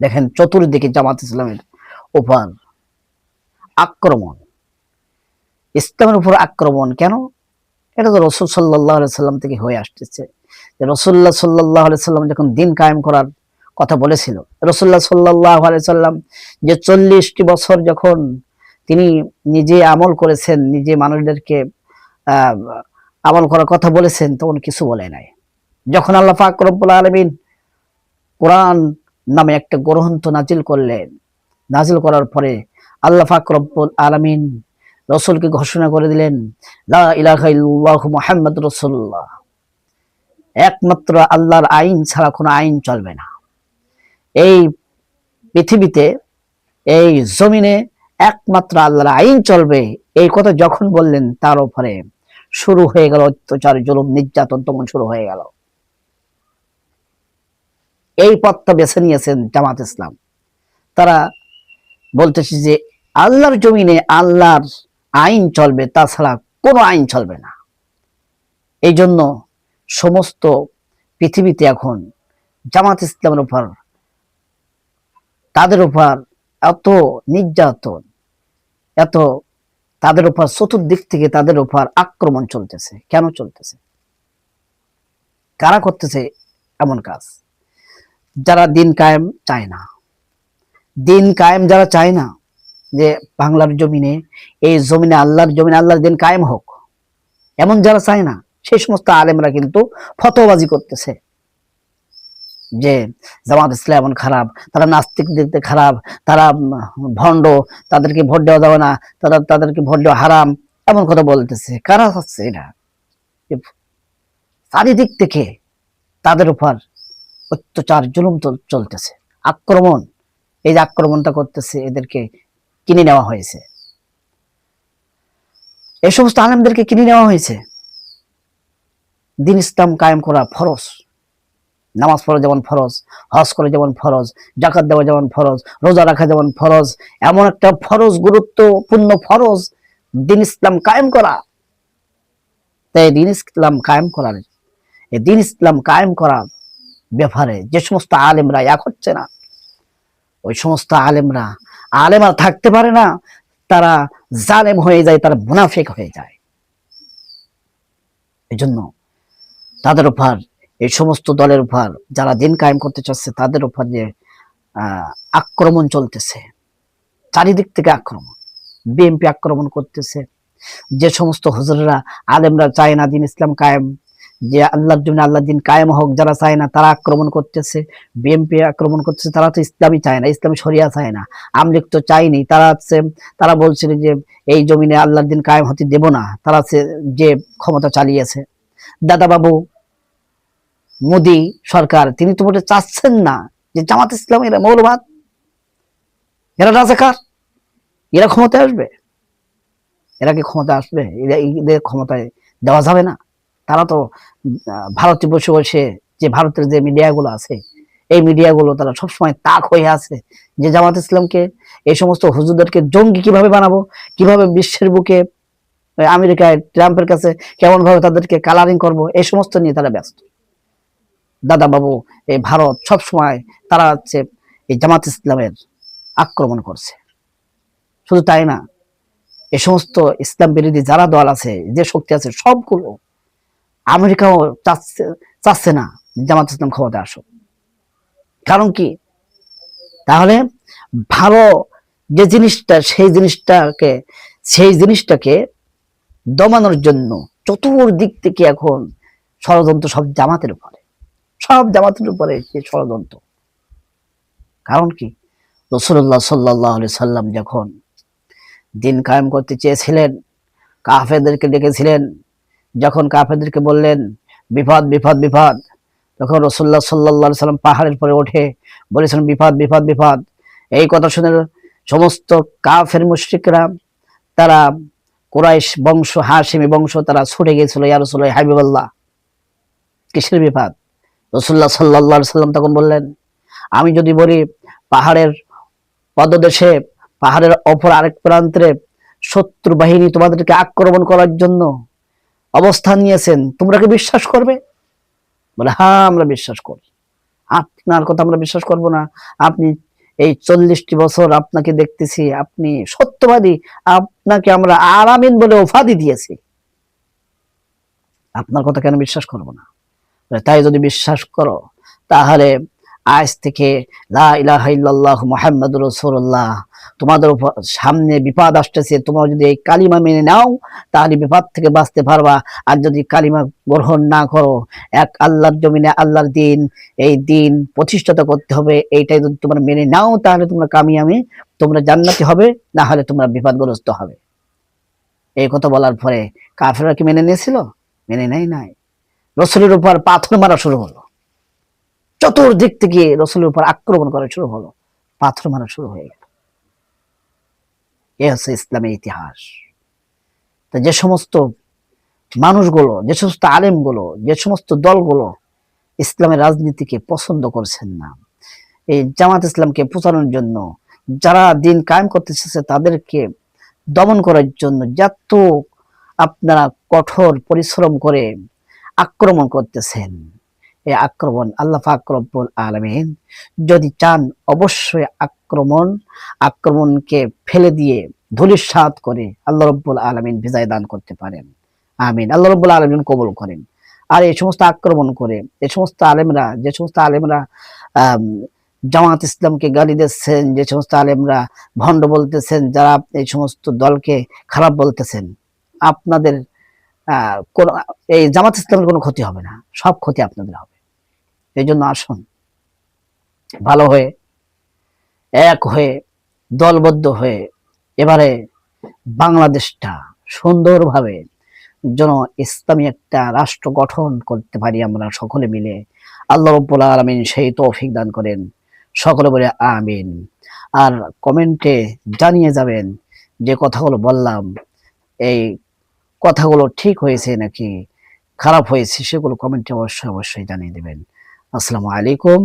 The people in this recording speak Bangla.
দেখেন চতুর্দিকে জামাত ইসলামের উপর আক্রমণ। ইসলামের উপর আক্রমণ কেন? এটা তো রসুল সাল্লাহ সাল্লাম থেকে হয়ে আসতেছে। যে রসুল্লাহ সাল্লাহ সাল্লাম যখন দিন কায়েম করার কথা বলেছিল রসুল্লাহ সাল্লাহ সাল্লাম যে চল্লিশটি বছর যখন তিনি নিজে আমল করেছেন, নিজে মানুষদেরকে আমল করার কথা বলেছেন, তখন কিছু বলে নাই। যখন আল্লাহ পাক রব্বুল আলমিন কোরআন নামে একটা গ্রন্থ নাজিল করলেন। নাজিল করার পরে আল্লাহ রব্বুল আলমিন রসুলকে ঘোষণা করে দিলেন ইলাহা রসুল্লাহ একমাত্র আল্লাহর আইন ছাড়া কোনো আইন চলবে না। এই পৃথিবীতে, এই জমিনে একমাত্র আল্লাহর আইন চলবে। এই কথা যখন বললেন, তার উপরে শুরু হয়ে গেল অত্যাচার, জুলুম, নির্যাতন তখন শুরু হয়ে গেল। এই পথটা বেছে নিয়েছেন জামাত ইসলাম। তারা বলতেছে যে আল্লাহর জমিনে আল্লাহর আইন চলবে, তাছাড়া কোনো আইন চলবে না। এই জন্য সমস্ত পৃথিবীতে এখন জামাত ইসলামের উপর, তাদের উপর এত নির্যাতন, এত তাদের উপর চতুর্দিক থেকে তাদের উপর আক্রমণ চলতেছে। কেন চলতেছে? কারা করতেছে এমন কাজ? যারা দিন কায়েম চায় না। দিন কায়েম যারা চায় না যে বাংলার জমিনে, এই জমিনে আল্লাহর জমিনে আল্লাহর দিন কায়েম হোক, এমন যারা চায় না সেই সমস্ত আলেমরা কিন্তু ফতোবাজি করতেছে যে জামাত ইসলাম এমন খারাপ, তারা নাস্তিক দিতে খারাপ, তারা ভণ্ড, তাদেরকে ভোট দেওয়া যাবে না, তারা তাদেরকে ভোট দেওয়া হারাম, এমন কথা বলতেছে। কারা হচ্ছে এটা চারিদিক থেকে তাদের উপর অত্যাচার, জুলুম চলতেছে। আক্রমণ, এই যে আক্রমণটা করতেছে, এদেরকে কিনে নেওয়া হয়েছে। এই সমস্ত আলেমদেরকে কিনে নেওয়া হয়েছে। দিন ইসলাম কায়েম করা ফরজ। নামাজ পড়া যেমন ফরজ, হজ করে যেমন ফরজ, জাকাত দেওয়া যেমন ফরজ, রোজা রাখা যেমন ফরজ, এমন একটা ফরজ, গুরুত্বপূর্ণ ফরজ দিন ইসলাম কায়েম করা। তাই দিন ইসলাম কায়েম করার, এই দিন ইসলাম কায়েম করার ব্যাপারে যে সমস্ত আলেমরা এক হচ্ছে না, ওই সমস্ত আলেমরা আলেমরা থাকতে পারে না, তারা জালেম হয়ে যায়, তারা মুনাফিক হয়ে যায়। এই জন্য তাদের উপর, এই সমস্ত দলের উপর যারা দিন কায়েম করতে চাচ্ছে, তাদের উপর যে আক্রমণ চলতেছে, চারিদিক থেকে আক্রমণ, বিএনপি আক্রমণ করতেছে, যে সমস্ত হুজুররা, আলেমরা চায় না দিন ইসলাম কায়েম যে আল্লাহর জন্য আল্লাহ দিন কায়েম হোক, যারা চায় না তারা আক্রমণ করতেছে। বিএনপি আক্রমণ করতেছে, তারা তো ইসলামই চায় না, ইসলামী শরিয়া চায় না। আমলিক তো চায়নি, তারা হচ্ছে, তারা বলছিল যে এই জমিনে আল্লাহর দিন কায়েম হতে দেব না, তারা যে ক্ষমতা চালিয়েছে। দাদা বাবু মোদি সরকার, তিনি তো মোটে চাচ্ছেন না যে জামাত ইসলাম, এরা মৌলবাদ। এরা রাজাকার, এরা ক্ষমতায় আসবে। এরা কি ক্ষমতা আসবে? এরা এদের ক্ষমতায় দেওয়া যাবে না। তারা তো ভারতে বসে বসে যে ভারতের যে মিডিয়াগুলো আছে, এই মিডিয়াগুলো তারা সবসময় তাক হয়ে আছে যে জামাত ইসলামকে, এই সমস্ত হুজুরদেরকে জঙ্গি কীভাবে বানাবো, কীভাবে বিশ্বের বুকে আমেরিকায় ট্রাম্পের কাছে কেমন ভাবে তাদেরকে কালারিং করব, এই সমস্ত নিয়ে তারা ব্যস্ত। দাদা বাবু এই ভারত সব সময় তারা হচ্ছে এই জামাত ইসলামের আক্রমণ করছে। শুধু তাই না, এ সমস্ত ইসলাম বিরোধী যারা দল আছে, যে শক্তি আছে, সবগুলো আমেরিকাও চাচ্ছে চাচ্ছে না জামাত ইসলাম ক্ষমতা আসুক। কারণ কি? তাহলে ভালো যে জিনিসটা, সেই জিনিসটাকে সেই জিনিসটাকে দমানোর জন্য চতুর্দিক থেকে এখন ষড়যন্ত্র সব জামাতের উপরে। সব জামাতের উপরে সে ষড়যন্ত্র। কারণ কি? রসুল্লাহ সাল্লাহ সাল্লাম যখন দিন কায়েম করতে চেয়েছিলেন, কাফেরদেরকে ডেকেছিলেন যখন কাফেরদেরকে বললেন, বিপদ বিপদ বিপদ, তখন রসুল্লাহ সাল্লাহ সাল্লাম পাহাড়ের পরে ওঠে বলেছেন, বিপদ বিপদ বিপদ। এই কথা শুনে সমস্ত কাফের মুশ্রিকরা, তারা কোরাইশ বংশ হাসিমি বংশ, তারা ছুটে গিয়েছিল, ইয়া রসুল্লাহ হাবিবাল্লাহ, কিসের বিপদ? রসুল্লাহ সাল্লাহ সাল্লাম তখন বললেন, আমি যদি বলি পাহাড়ের পদদেশে, পাহাড়ের অপর আরেক প্রান্তে শত্রু বাহিনী তোমাদেরকে আক্রমণ করার জন্য অবস্থান নিয়েছেন, তোমরা কি বিশ্বাস করবে? বলে হ্যাঁ আমরা বিশ্বাস করি। আপনার কথা আমরা বিশ্বাস করব না। আপনি এই চল্লিশটি বছর আপনাকে দেখতেছি, আপনি সত্যবাদী। আপনাকে আমরা আরামিন বলে উপাধি দিয়েছি। আপনার কথা কেন বিশ্বাস করব না? তাই যদি বিশ্বাস করো, তাহলে আজ থেকে লা ইলাহা ইল্লাল্লাহ মুহাম্মাদুর তোমাদের উপর সামনে বিপদ আসতেছে, তোমরা যদি এই কালিমা মেনে নাও, তাহলে বিপদ থেকে বাঁচতে পারবা। আর যদি কালিমা গ্রহণ না করো, এক আল্লাহর জমিনে আল্লাহর দিন, এই দিন প্রতিষ্ঠিত করতে হবে, এইটাই যদি তোমরা মেনে নাও, তাহলে তোমরা কামিয়ামি তোমরা জান্নাতি হবে, না হলে তোমরা বিপদগ্রস্ত হবে। এই কথা বলার পরে কাফেররা কি মেনে নিয়েছিল? মেনে নেয় নাই। রসুলের উপর পাথর মারা শুরু হলো। চতুর্দিক থেকে রসুলের উপর আক্রমণ করা শুরু হলো। পাথর মারা শুরু হয়ে গেল। এ হচ্ছে ইসলামের ইতিহাস। তো যে সমস্ত মানুষগুলো, যে সমস্ত আলেমগুলো, যে সমস্ত দলগুলো ইসলামের রাজনীতিকে পছন্দ করছেন না, এই জামাত ইসলামকে প্রচারের জন্য, যারা দিন কায়েম করতে চেয়েছে তাদেরকে দমন করার জন্য যত আপনারা কঠোর পরিশ্রম করে আক্রমণ করতেছেন এই আক্রমণ, আল্লাহ ফাকরবুল আলমিন। যদি চান অবশ্যই আক্রমণ, আক্রমণকে ফেলে দিয়ে ধুলিস্বাদ করে আল্লাহ রব্বুল আলমিন বিজয় দান করতে পারেন। আমিন। আল্লাহ রব্বুল আলমিন কবুল করেন। আর এই সমস্ত আক্রমণ করে, এ সমস্ত আলেমরা, যে সমস্ত আলেমরা জামাত ইসলামকে গালি দিচ্ছেন, যে সমস্ত আলেমরা ভণ্ড বলতেছেন, যারা এই সমস্ত দলকে খারাপ বলতেছেন, আপনাদের কোন, এই জামাত ইসলামের কোনো ক্ষতি হবে না। সব ক্ষতি আপনাদের হবে। এই জন্য আসুন। ভালো হয়ে, এক হয়ে, দলবদ্ধ হয়ে, এবারে বাংলাদেশটা সুন্দরভাবে যেন ইসলামী একটা রাষ্ট্র গঠন করতে পারি আমরা সকলে মিলে। আল্লাহ রব্বুল আলমিন সেই তৌফিক দান করেন। সকলে বলে আমিন। আর কমেন্টে জানিয়ে যাবেন যে কথাগুলো বললাম। এই কথাগুলো ঠিক হয়েছে নাকি খারাপ হয়েছে সেগুলো কমেন্টে অবশ্যই অবশ্যই জানিয়ে দেবেন। আসসালামু আলাইকুম।